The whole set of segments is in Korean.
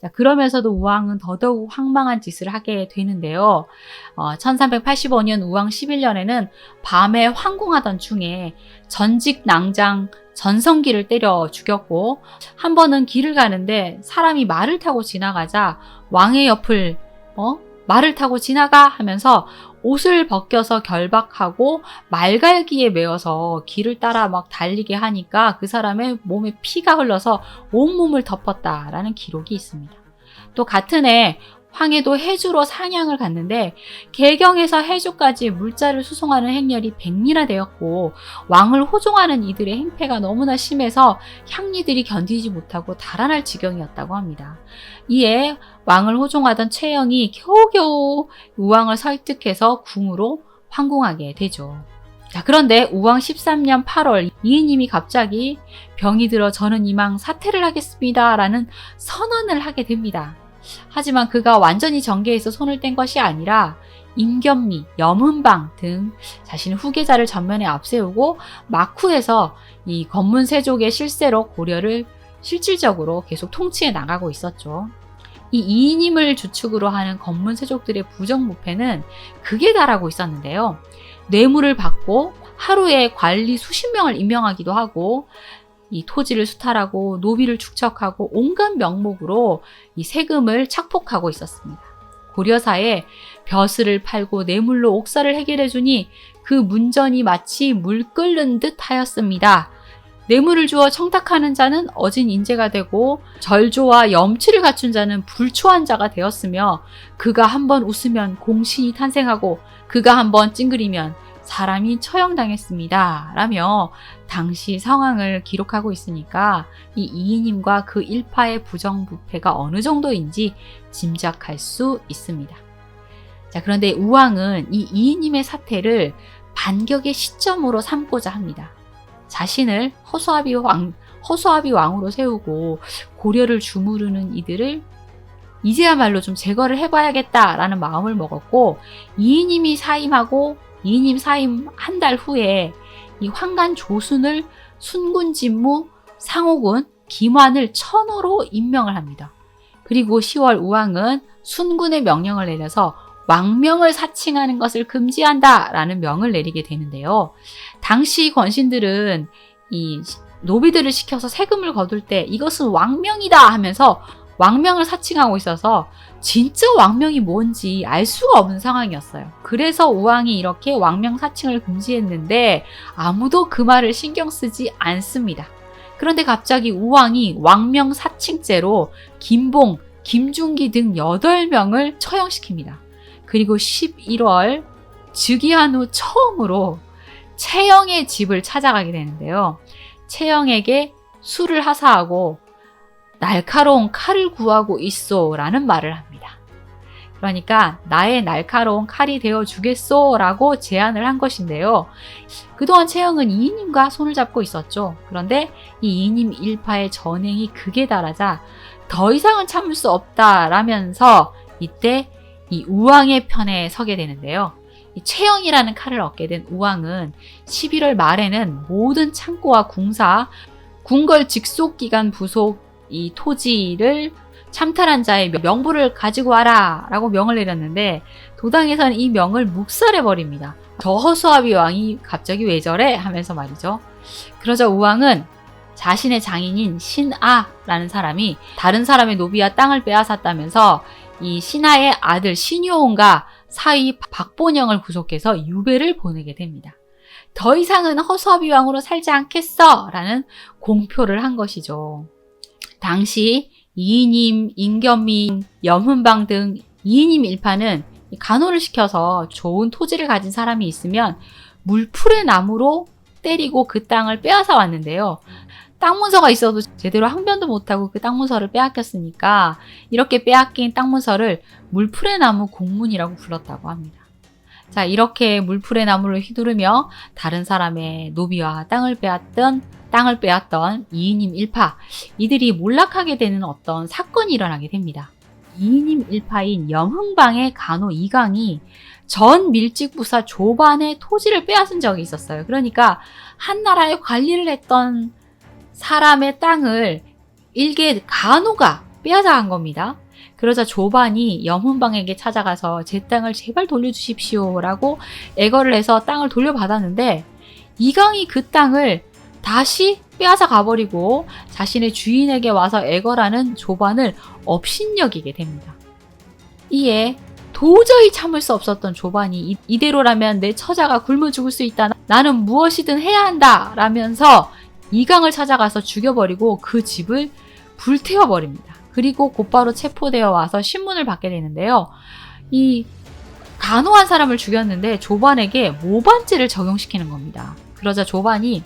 자, 그러면서도 우왕은 더더욱 황망한 짓을 하게 되는데요. 어, 1385년 우왕 11년에는 밤에 황궁하던 중에 전직 낭장 전성기를 때려 죽였고 한 번은 길을 가는데 사람이 말을 타고 지나가자 왕의 옆을 어? 말을 타고 지나가 하면서 옷을 벗겨서 결박하고 말갈기에 메어서 길을 따라 막 달리게 하니까 그 사람의 몸에 피가 흘러서 온몸을 덮었다라는 기록이 있습니다. 또 같은 해 황해도 해주로 상향을 갔는데 개경에서 해주까지 물자를 수송하는 행렬이 백리나 되었고 왕을 호종하는 이들의 행패가 너무나 심해서 향리들이 견디지 못하고 달아날 지경이었다고 합니다. 이에 왕을 호종하던 최영이 겨우겨우 우왕을 설득해서 궁으로 황궁하게 되죠. 자, 그런데 우왕 13년 8월 이인님이 갑자기 병이 들어 저는 이망 사퇴를 하겠습니다. 라는 선언을 하게 됩니다. 하지만 그가 완전히 정계에서 손을 뗀 것이 아니라 임견미, 염은방 등 자신의 후계자를 전면에 앞세우고 마쿠에서 이 건문 세족의 실세로 고려를 실질적으로 계속 통치해 나가고 있었죠. 이 이인임을 주축으로 하는 건문세족들의 부정부패는 극에 달하고 있었는데요. 뇌물을 받고 하루에 관리 수십 명을 임명하기도 하고 이 토지를 수탈하고 노비를 축척하고 온갖 명목으로 이 세금을 착복하고 있었습니다. 고려사에 벼슬을 팔고 뇌물로 옥사를 해결해 주니 그 문전이 마치 물 끓는 듯 하였습니다. 뇌물을 주어 청탁하는 자는 어진 인재가 되고 절조와 염치를 갖춘 자는 불초한 자가 되었으며 그가 한번 웃으면 공신이 탄생하고 그가 한번 찡그리면 사람이 처형당했습니다. 라며 당시 상황을 기록하고 있으니까 이 이인임과 그 일파의 부정부패가 어느 정도인지 짐작할 수 있습니다. 자, 그런데 우왕은 이 이인임의 사태를 반격의 시점으로 삼고자 합니다. 자신을 허수아비 왕, 허수아비 왕으로 세우고 고려를 주무르는 이들을 이제야말로 좀 제거를 해봐야겠다라는 마음을 먹었고 이인임이 사임하고 이인임 사임 한 달 후에 이 황간 조순을 순군 진무 상호군 김환을 천호로 임명을 합니다. 그리고 10월 우왕은 순군의 명령을 내려서 왕명을 사칭하는 것을 금지한다 라는 명을 내리게 되는데요. 당시 권신들은 이 노비들을 시켜서 세금을 거둘 때 이것은 왕명이다 하면서 왕명을 사칭하고 있어서 진짜 왕명이 뭔지 알 수가 없는 상황이었어요. 그래서 우왕이 이렇게 왕명 사칭을 금지했는데 아무도 그 말을 신경 쓰지 않습니다. 그런데 갑자기 우왕이 왕명 사칭죄로 김봉, 김중기 등 8명을 처형시킵니다. 그리고 11월 즉위한 후 처음으로 채영의 집을 찾아가게 되는데요. 채영에게 술을 하사하고 날카로운 칼을 구하고 있어 라는 말을 합니다. 그러니까 나의 날카로운 칼이 되어 주겠소 라고 제안을 한 것인데요. 그동안 채영은 이인임과 손을 잡고 있었죠. 그런데 이 이인임 일파의 전행이 극에 달하자 더 이상은 참을 수 없다라면서 이때 이 우왕의 편에 서게 되는데요. 이 채영이라는 칼을 얻게 된 우왕은 11월 말에는 모든 창고와 궁사, 궁궐 직속 기관 부속 이 토지를 참탈한 자의 명부를 가지고 와라 라고 명을 내렸는데 도당에서는 이 명을 묵살해 버립니다. 저 허수아비 왕이 갑자기 왜 저래? 하면서 말이죠. 그러자 우왕은 자신의 장인인 신아라는 사람이 다른 사람의 노비와 땅을 빼앗았다면서 이 신하의 아들 신효온과 사위 박본영을 구속해서 유배를 보내게 됩니다. 더 이상은 허수아비 왕으로 살지 않겠어! 라는 공표를 한 것이죠. 당시 이인임, 임견민, 염훈방 등 이인임 일파는 간호를 시켜서 좋은 토지를 가진 사람이 있으면 물풀의 나무로 때리고 그 땅을 빼앗아 왔는데요. 땅 문서가 있어도 제대로 항변도 못하고 그 땅 문서를 빼앗겼으니까 이렇게 빼앗긴 땅 문서를 물풀의 나무 공문이라고 불렀다고 합니다. 자, 이렇게 물풀의 나무를 휘두르며 다른 사람의 노비와 땅을 빼앗던 땅을 빼앗던 이인임 일파 이들이 몰락하게 되는 어떤 사건이 일어나게 됩니다. 이인임 일파인 염흥방의 간호 이강이 전 밀직부사 조반의 토지를 빼앗은 적이 있었어요. 그러니까 한 나라의 관리를 했던 사람의 땅을 일개 간호가 빼앗아간 겁니다. 그러자 조반이 염훈방에게 찾아가서 제 땅을 제발 돌려주십시오 라고 애걸을 해서 땅을 돌려받았는데 이강이 그 땅을 다시 빼앗아 가버리고 자신의 주인에게 와서 애걸하는 조반을 업신여기게 됩니다. 이에 도저히 참을 수 없었던 조반이 이- 이대로라면 내 처자가 굶어 죽을 수 있다. 나는 무엇이든 해야 한다. 라면서 이강을 찾아가서 죽여버리고 그 집을 불태워버립니다. 그리고 곧바로 체포되어 와서 신문을 받게 되는데요. 이 간호한 사람을 죽였는데 조반에게 모반죄를 적용시키는 겁니다. 그러자 조반이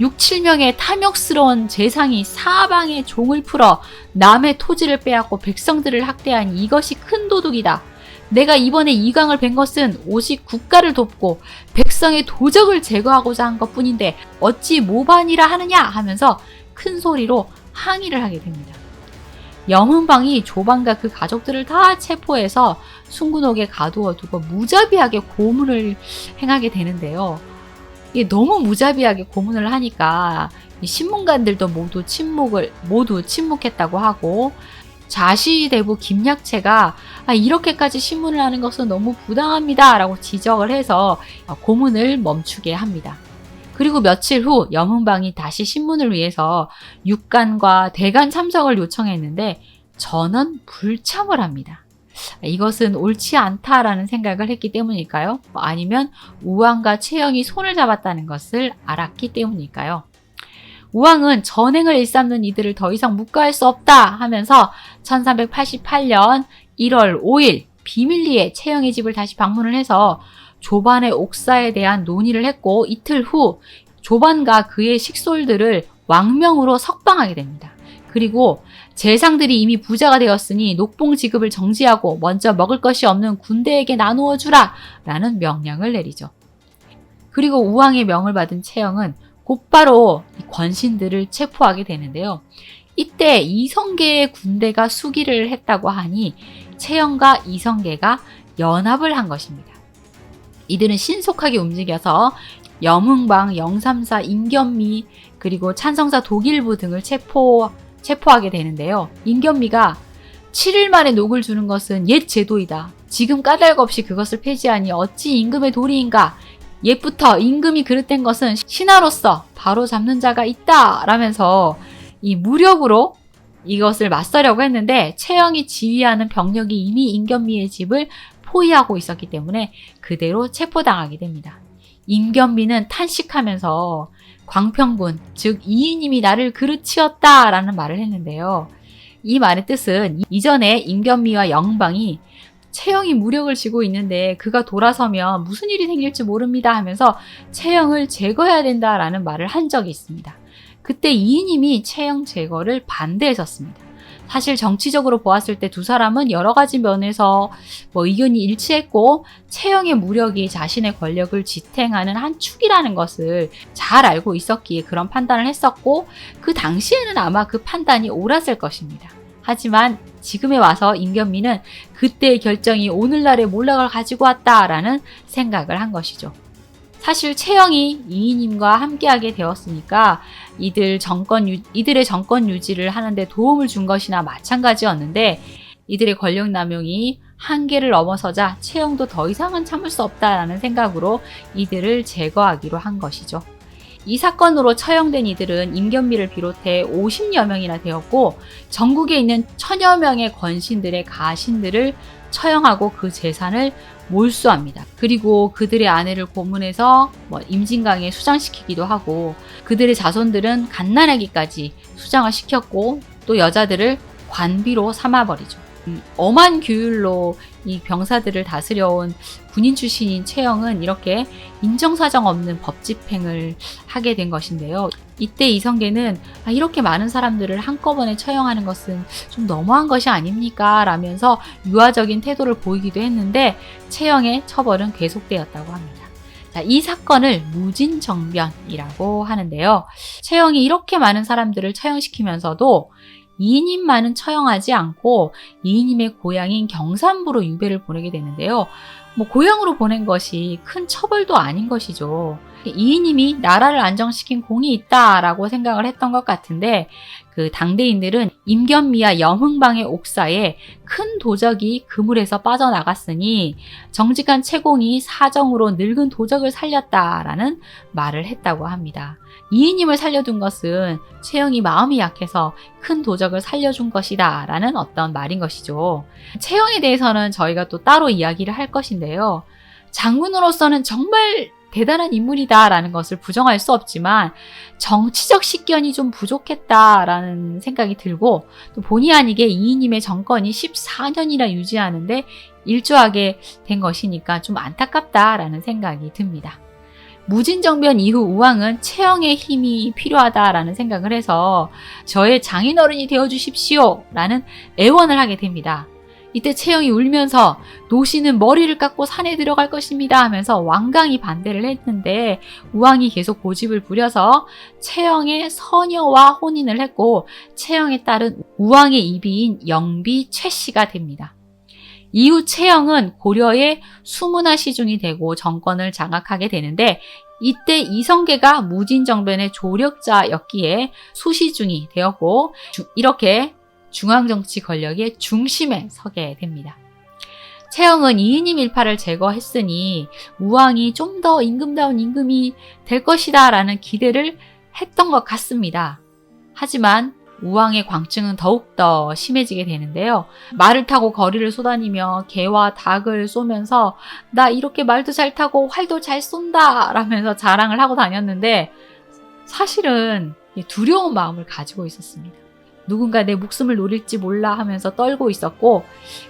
6, 7명의 탐욕스러운 재상이 사방에 종을 풀어 남의 토지를 빼앗고 백성들을 학대한 이것이 큰 도둑이다. 내가 이번에 이강을 뵌 것은 오직 국가를 돕고 백성의 도적을 제거하고자 한 것 뿐인데 어찌 모반이라 하느냐 하면서 큰 소리로 항의를 하게 됩니다. 염은방이 조반과 그 가족들을 다 체포해서 순군옥에 가두어 두고 무자비하게 고문을 행하게 되는데요. 이게 너무 무자비하게 고문을 하니까 이 신문관들도 모두 침묵을 모두 침묵했다고 하고 자시대부 김약채가 아, 이렇게까지 신문을 하는 것은 너무 부당합니다 라고 지적을 해서 고문을 멈추게 합니다. 그리고 며칠 후 염은방이 다시 신문을 위해서 육관과 대관 참석을 요청했는데 전원 불참을 합니다. 이것은 옳지 않다라는 생각을 했기 때문일까요? 아니면 우왕과 채영이 손을 잡았다는 것을 알았기 때문일까요? 우왕은 전행을 일삼는 이들을 더 이상 묵과할 수 없다 하면서 1388년 1월 5일 비밀리에 채영의 집을 다시 방문을 해서 조반의 옥사에 대한 논의를 했고 이틀 후 조반과 그의 식솔들을 왕명으로 석방하게 됩니다. 그리고 재상들이 이미 부자가 되었으니 녹봉 지급을 정지하고 먼저 먹을 것이 없는 군대에게 나누어 주라 라는 명령을 내리죠. 그리고 우왕의 명을 받은 채영은 곧바로 권신들을 체포하게 되는데요. 이때 이성계의 군대가 수기를 했다고 하니 채영과 이성계가 연합을 한 것입니다. 이들은 신속하게 움직여서 염흥방, 영삼사, 임견미, 그리고 찬성사 독일부 등을 체포, 체포하게 되는데요. 임견미가 7일 만에 녹을 주는 것은 옛 제도이다. 지금 까닭 없이 그것을 폐지하니 어찌 임금의 도리인가? 옛부터 임금이 그릇된 것은 신하로서 바로 잡는 자가 있다. 라면서 이 무력으로 이것을 맞서려고 했는데 채영이 지휘하는 병력이 이미 임견미의 집을 포위하고 있었기 때문에 그대로 체포당하게 됩니다. 임견미는 탄식하면서 광평군, 즉 이인님이 나를 그르치었다 라는 말을 했는데요. 이 말의 뜻은 이전에 임견미와 영방이 채영이 무력을 쥐고 있는데 그가 돌아서면 무슨 일이 생길지 모릅니다 하면서 채영을 제거해야 된다라는 말을 한 적이 있습니다. 그때 이인님이 채영 제거를 반대했었습니다. 사실 정치적으로 보았을 때 두 사람은 여러 가지 면에서 뭐 의견이 일치했고 채영의 무력이 자신의 권력을 지탱하는 한 축이라는 것을 잘 알고 있었기에 그런 판단을 했었고 그 당시에는 아마 그 판단이 옳았을 것입니다. 하지만 지금에 와서 임견미는 그때의 결정이 오늘날의 몰락을 가지고 왔다라는 생각을 한 것이죠. 사실 채영이 이인님과 함께하게 되었으니까 이들 정권 유, 이들의 정권 유지를 하는데 도움을 준 것이나 마찬가지였는데 이들의 권력 남용이 한계를 넘어서자 채영도 더 이상은 참을 수 없다라는 생각으로 이들을 제거하기로 한 것이죠. 이 사건으로 처형된 이들은 임견미를 비롯해 50여 명이나 되었고 전국에 있는 천여 명의 권신들의 가신들을 처형하고 그 재산을 몰수합니다. 그리고 그들의 아내를 고문해서 뭐 임진강에 수장시키기도 하고 그들의 자손들은 갓난아기까지 수장을 시켰고 또 여자들을 관비로 삼아버리죠. 음, 엄한 규율로 이 병사들을 다스려온 군인 출신인 최영은 이렇게 인정사정 없는 법 집행을 하게 된 것인데요. 이때 이성계는 아, 이렇게 많은 사람들을 한꺼번에 처형하는 것은 좀 너무한 것이 아닙니까? 라면서 유화적인 태도를 보이기도 했는데 채영의 처벌은 계속되었다고 합니다. 자, 이 사건을 무진정변이라고 하는데요. 채영이 이렇게 많은 사람들을 처형시키면서도 이인님만은 처형하지 않고 이인님의 고향인 경산부로 유배를 보내게 되는데요. 뭐 고향으로 보낸 것이 큰 처벌도 아닌 것이죠. 이인님이 나라를 안정시킨 공이 있다라고 생각을 했던 것 같은데 그 당대인들은 임견미와 염흥방의 옥사에 큰 도적이 그물에서 빠져나갔으니 정직한 채공이 사정으로 늙은 도적을 살렸다라는 말을 했다고 합니다. 이인님을 살려둔 것은 채영이 마음이 약해서 큰 도적을 살려준 것이다 라는 어떤 말인 것이죠. 채영에 대해서는 저희가 또 따로 이야기를 할 것인데 요. 장군으로서는 정말 대단한 인물이다라는 것을 부정할 수 없지만 정치적 식견이 좀 부족했다라는 생각이 들고 또 본의 아니게 이인님의 정권이 14년이나 유지하는데 일조하게 된 것이니까 좀 안타깝다라는 생각이 듭니다. 무진정변 이후 우왕은 채영의 힘이 필요하다라는 생각을 해서 저의 장인어른이 되어 주십시오 라는 애원을 하게 됩니다. 이때 채영이 울면서 노씨는 머리를 깎고 산에 들어갈 것입니다 하면서 왕강이 반대를 했는데 우왕이 계속 고집을 부려서 채영의 서녀와 혼인을 했고 채영의 딸은 우왕의 이비인 영비 최씨가 됩니다. 이후 채영은 고려의 수문화 시중이 되고 정권을 장악하게 되는데 이때 이성계가 무진정변의 조력자였기에 수시중이 되었고 이렇게 중앙정치 권력의 중심에 서게 됩니다. 채영은 이인임 일파를 제거했으니 우왕이 좀 더 임금다운 임금이 될 것이다 라는 기대를 했던 것 같습니다. 하지만 우왕의 광증은 더욱더 심해지게 되는데요. 말을 타고 거리를 쏘다니며 개와 닭을 쏘면서 나 이렇게 말도 잘 타고 활도 잘 쏜다 라면서 자랑을 하고 다녔는데 사실은 두려운 마음을 가지고 있었습니다. 누군가 내 목숨을 노릴지 몰라 하면서 떨고 있었고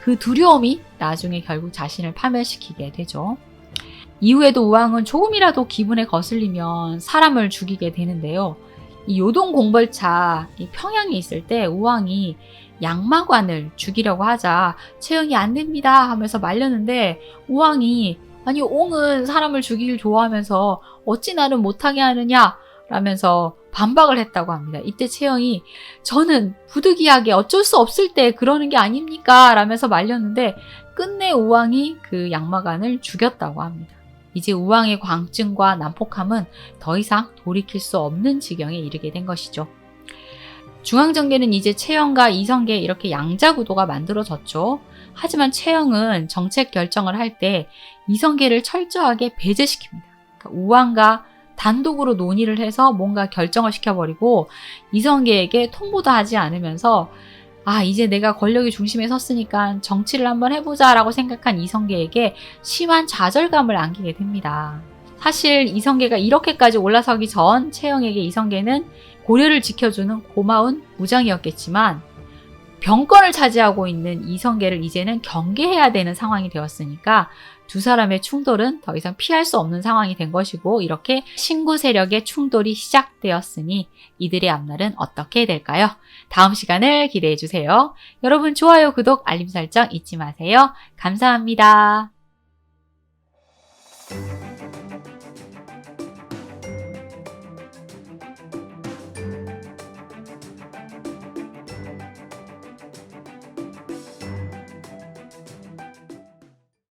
그 두려움이 나중에 결국 자신을 파멸시키게 되죠. 이후에도 우왕은 조금이라도 기분에 거슬리면 사람을 죽이게 되는데요. 이 요동 공벌차 이 평양에 있을 때 우왕이 양마관을 죽이려고 하자 채영이 안 됩니다 하면서 말렸는데 우왕이 아니 옹은 사람을 죽이길 좋아하면서 어찌 나를 못하게 하느냐 라면서 반박을 했다고 합니다. 이때 채영이 저는 부득이하게 어쩔 수 없을 때 그러는 게 아닙니까? 라면서 말렸는데 끝내 우왕이 그 양마관을 죽였다고 합니다. 이제 우왕의 광증과 난폭함은 더 이상 돌이킬 수 없는 지경에 이르게 된 것이죠. 중앙정계는 이제 채영과 이성계 이렇게 양자 구도가 만들어졌죠. 하지만 채영은 정책 결정을 할 때 이성계를 철저하게 배제시킵니다. 그러니까 우왕과 단독으로 논의를 해서 뭔가 결정을 시켜버리고 이성계에게 통보도 하지 않으면서 아, 이제 내가 권력의 중심에 섰으니까 정치를 한번 해보자 라고 생각한 이성계에게 심한 좌절감을 안기게 됩니다. 사실 이성계가 이렇게까지 올라서기 전 채영에게 이성계는 고려를 지켜주는 고마운 무장이었겠지만 병권을 차지하고 있는 이성계를 이제는 경계해야 되는 상황이 되었으니까 두 사람의 충돌은 더 이상 피할 수 없는 상황이 된 것이고 이렇게 신구 세력의 충돌이 시작되었으니 이들의 앞날은 어떻게 될까요? 다음 시간을 기대해 주세요. 여러분 좋아요, 구독, 알림 설정 잊지 마세요. 감사합니다.